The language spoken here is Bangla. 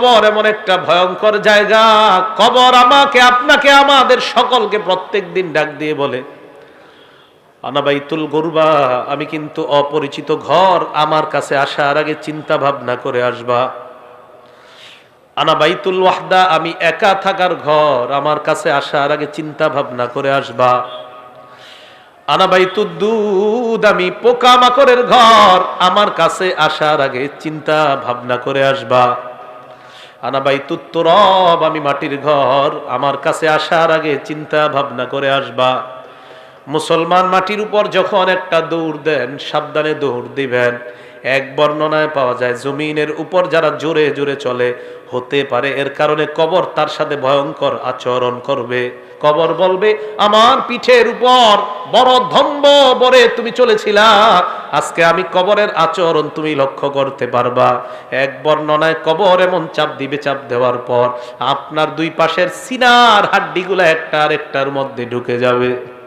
কবর এমন একটা ভয়ঙ্কর জায়গা। কবর আমাকে, আপনাকে, আমাদের সকলকে প্রত্যেক দিন ডাক দিয়ে বলে আনাবাইতুল গরুবা, আমি কিন্তু অপরিচিত ঘর, আমার কাছে আসার আগে চিন্তা ভাবনা করে আসবা। আনাবাইতুল ওয়াহদা, আমি একা থাকার ঘর, আমার কাছে আসার আগে চিন্তা ভাবনা করে আসবা। আনাবাইতুল দুধ আমি পোকামাকড়ের ঘর, আমার কাছে আসার আগে চিন্তা ভাবনা করে আসবা। আনাবাইতুত তুত্তরব আমি মাটির ঘর। আমার কাছে আসার আগে চিন্তা ভাবনা করে আসবা। মুসলমান মাটির উপর যখন একটা দৌড় দেন, সাবধানে দৌড় দিবেন। এক বর্ণনায় পাওয়া যায়, জমিনের উপর যারা জোরে জোরে চলে, হতে পারে এর কারণে কবর তার সাথে ভয়ঙ্কর আচরণ করবে। কবর বলবে, আমার পিঠের উপর বড় ধম্ব বরে তুমি চলেছিলা। আজকে আমি কবরের আচরণ তুমি লক্ষ্য করতে পারবা। এক বর্ণনায় কবর এমন চাপ দিবে, চাপ দেওয়ার পর আপনার দুই পাশের সিনার হাড্ডিগুলো একটা আর একটার মধ্যে ঢুকে যাবে।